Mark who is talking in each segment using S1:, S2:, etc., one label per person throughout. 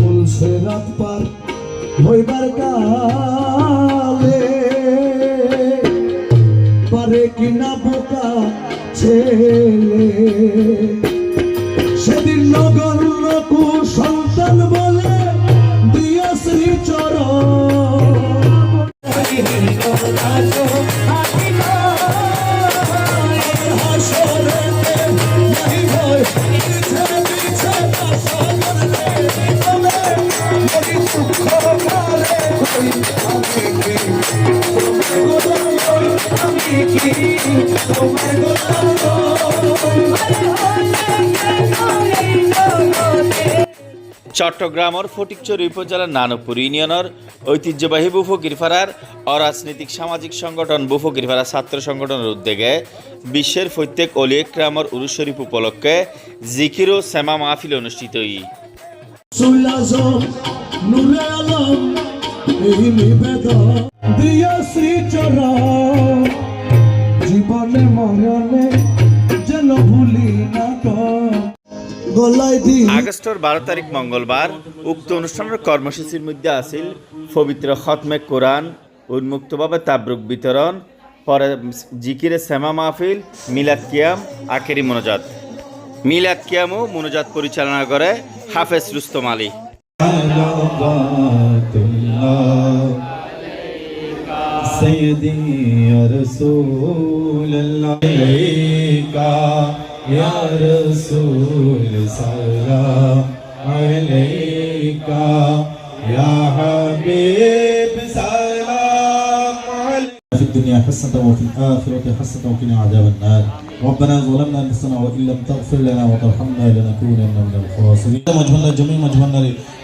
S1: বলছে রাত পার হইবার কালে। পারে কিনা বোকা ছেলে। সেদিন নগর নকু
S2: চট্টগ্রামের ফটিকচুরি উপজেলার নানকপুর ইউনিয়নের ঐতিহ্যবাহী বুফকিরফাড়ার অরাজনৈতিক সামাজিক সংগঠন বুফকিরফাড়া ছাত্র সংগঠনের উদ্যোগে বিশ্বের প্রত্যেক অলি একরামর উরুজ শরীফ উপলক্ষে জিকির ও সেমা মাহফিল অনুষ্ঠিত
S1: এই নিবেদন মরণে মরণে যেন ভুলি না
S2: আগস্টর বারো তারিখ মঙ্গলবার উক্ত অনুষ্ঠানের কর্মসূচির মধ্যে আসিল পবিত্র খতমে কোরআন উন্মুক্তভাবে তাবরুক বিতরণ পরে জিকিরে শ্যামা মাহফিল মিলাদ কিয়াম আকেরি মনোজাত। মিলাদ কিয়ামও মনোজাত পরিচালনা করে হাফেজ রুস্তম আলী।
S1: سيدي يا رسول الله. عليك يا رسول سلام عليك يا حبيب سلام عليك. في الدنيا حسنة وفي الآخرة حسنة وقنا عذاب النار. ربنا ظلمنا أنفسنا وإن لم تغفر لنا وترحمنا لنكونن من الخاسرين مجمعنا جميع مجمعنا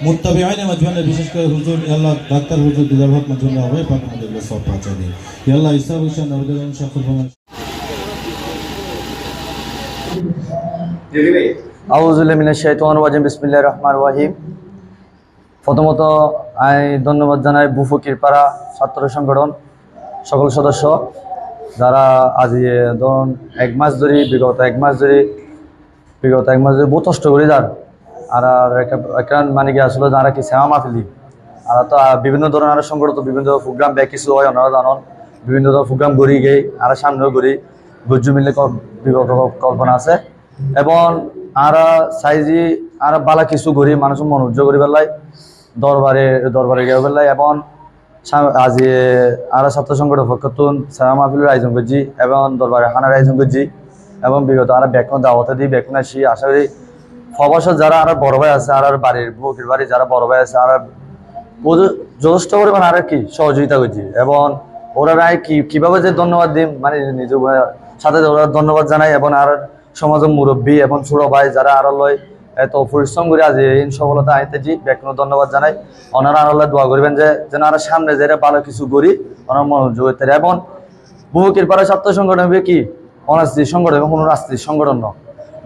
S1: মুত্তাবিআইনে মজবানের বিশেষ করে হুজুর আল্লাহ ডাক্তার হুজুর দিদার হক মজবানের হবে পাক আমাদের সব পাচা দিন আল্লাহ ইসা হুসেন নবদুল্লাহ শাকুর রহমান
S3: আউজুল্লামিনা শৈতান রাজিম বিসমিল্লাহির রহমান রহিম প্রথমত আমি ধন্যবাদ জানাই বুফকির পাড়া ছাত্র সংগঠন সকল সদস্য যারা আজ ধরুন এক মাস ধরে, বিগত এক মাস ধরে, বিগত এক মাস ধরে বহুত কষ্ট করি যার আর একটা- মানে কি আসলে যারা কি সেবা মাহফিলি আর তো বিভিন্ন ধরনের সংগঠন বিভিন্ন প্রোগ্রাম ব্যাক কিছু হয়, ওনারা জানন। বিভিন্ন ধরনের প্রোগ্রাম করি গে আর সামনেও করি গুজ্জু মিলে বিগত কল্পনা আছে। এবং আর সাইজি, আর বালা কিছু করি মানুষ মন উজ্জ্ব করি পেলাই দরবারে দরবারে গিয়ে পেলাই এবং আজি আর ছাত্র সংগঠন পক্ষতুন সেবা মাহফিলের আয়োজন করছি এবং দরবারে হানার আয়োজন করছি এবং বিগত আর ব্যাকুন দাওয়াতে দিই ব্যাকুন আসি আশা করি ফবসর যারা আর বড় ভাই আছে, আর বাড়ির বুকের বাড়ি যারা বড় ভাই আছে, আর যথেষ্ট পরিমাণ আর কি সহযোগিতা করছি এবং ওরা রায় কি কীভাবে যে ধন্যবাদ দিই মানে নিজ সাথে ওরা ধন্যবাদ জানাই এবং আর সমাজের মুরব্বী এবং ছোট ভাই যারা আর লয় এত পরিশ্রম করে আজ এই সফলতা আইতেছি। ব্যাকুন ধন্যবাদ জানাই। ওনারা আর দোয়া করবেন যে, যেন আর সামনে যে ভালো কিছু করি, ওনার মনোযোগ হইতে এবং বহুকের পাড়া ছাত্র সংগঠন হবে কি? অনাস্তি সংগঠন এবং কোনো রাস্তিক সংগঠন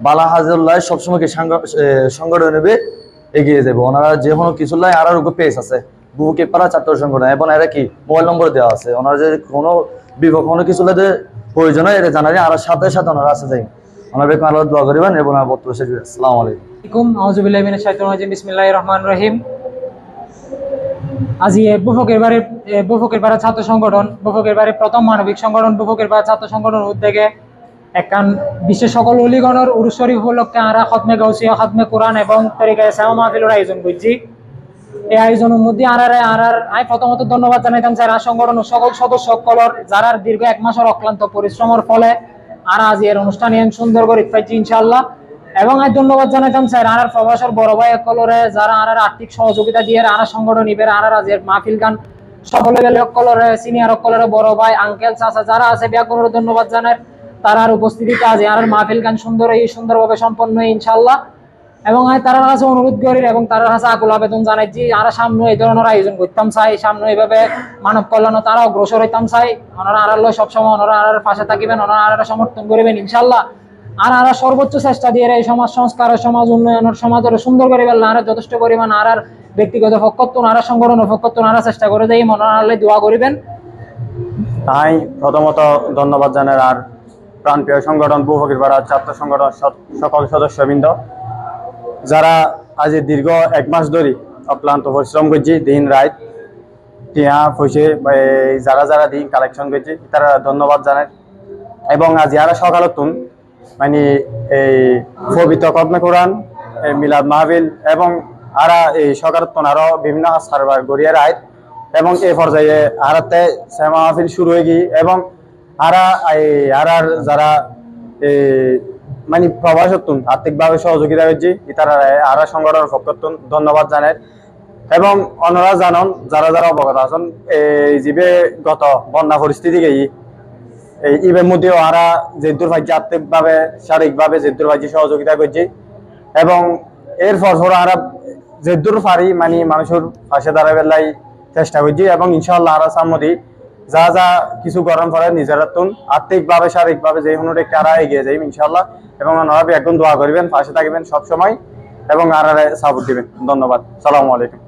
S3: বালা হাজুল্লাহ সবসময় কি সাংগ- সংগঠন নেবে এগিয়ে যাবে। ওনারা যে কোনো কিছু লাই আর পেজ আছে। বুকে পাড়া ছাত্র সংগঠন। এবং এরা কি? মোবাইল নম্বর দেওয়া আছে। ওনারা যে কোনো বিভব কোনো কিছু প্রয়োজন হয়, এটা জানারি আর সাথে সাথে ওনারা আছে যাই।
S4: সংগঠন সংগঠন উদ্যোগে একান বিশ্বের সকল অলিগণের উরুস উপলক্ষে আমরা খতমে গাউসিয়া, খতমে কোরআন এবং তরিকায় শ্যামা মাহফিলের আয়োজন করছি। এই আয়োজনের মধ্যে আর আর আর প্রথমত ধন্যবাদ জানাইতাম স্যার আর সংগঠনের সকল সদস্য সকলের যারা দীর্ঘ এক মাসের অক্লান্ত পরিশ্রমের ফলে আর আজ এর অনুষ্ঠান সুন্দর করে পাইছি ইনশাল্লাহ এবং আর ধন্যবাদ জানাইতাম স্যার আর প্রবাসর বড় ভাই কলরে, যারা আর আর্থিক সহযোগিতা দিয়ে আর সংগঠন ইবের আর আজ এর মাহফিল গান। সকলে গেলে কলরে সিনিয়র কলরে বড় ভাই আঙ্কেল চাচা যারা আছে ব্যাকরণের ধন্যবাদ জানার তার আর উপস্থিতিতে আজ আর মাহফিল গান সুন্দর, এই সুন্দরভাবে সম্পন্ন ইনশাল্লাহ এবং আমি তার কাছে অনুরোধ করি এবং তার কাছে আকুল আবেদন জানাই যে আমরা সামনে এই ধরনের আয়োজন করতাম চাই, সামনে এইভাবে মানব কল্যাণ তারা অগ্রসর হইতাম চাই। ওনারা আর সবসময় ওনারা আর পাশে থাকিবেন, ওনারা আর সমর্থন করিবেন ইনশাল্লাহ আর আর সর্বোচ্চ চেষ্টা দিয়ে এই সমাজ সংস্কার সমাজ উন্নয়নের, সমাজের সুন্দর করে বেলা আর যথেষ্ট পরিমাণ আর আর ব্যক্তিগত পক্ষত্ব, আর সংগঠন পক্ষত্ব আর চেষ্টা করে দেয় মনে দোয়া করিবেন।
S3: তাই প্রথমত ধন্যবাদ জানার আর
S5: প্রাণপ্রিয় সংগঠন বুফকিরপাড়া ছাত্র সংগঠন সকল সদস্যবৃন্দ। যারা আজ দীর্ঘ এক মাস ধরে অক্লান্ত পরিশ্রম করছি দিন রাত টিয়া পয়সে যারা যারা দিন কালেকশন করছে তারা ধন্যবাদ জানাই। এবং আজ যারা সকালতুন মানে এই পবিত্র কদমে কোরআন মিলাদ মাহবিল এবং আরা এই সকালতুন আরও বিভিন্ন সার্ভার গড়িয়ে রায় এবং এই পর্যায়ে আরাতে শ্যামা মাহফিল শুরু হয়ে গিয়ে এবং আরা এই আরার যারা মানে প্রবাসতুন আর্থিকভাবে সহযোগিতা করছি তারা আরা সংগঠনের পক্ষতুন ধন্যবাদ জানাই। এবং অন্যরা জানন, যারা যারা অবগত আছেন, এই জীবে গত বন্যা পরিস্থিতি গেই, এই ইবের মধ্যেও আরা জেদ্দুর ভাইজি আর্থিকভাবে, শারীরিকভাবে জেদ্দুর ভাইজি সহযোগিতা করছি। এবং এর ফর আরা জেদ্দুর পারি মানে মানুষের পাশে দাঁড়াবে লাই চেষ্টা করছি। এবং ইনশাল্লাহ আরা সামদি যা যা কিছু গরম করে নিজেরা তুন। আর্থিকভাবে শারীরিকভাবে যে কোনো কারা এগিয়ে যাই ইনশাল্লাহ এবং ওনারা একদম দোয়া করবেন, পাশে থাকবেন সবসময় এবং আর সাপোর্ট দিবেন। ধন্যবাদ। সালামু আলাইকুম।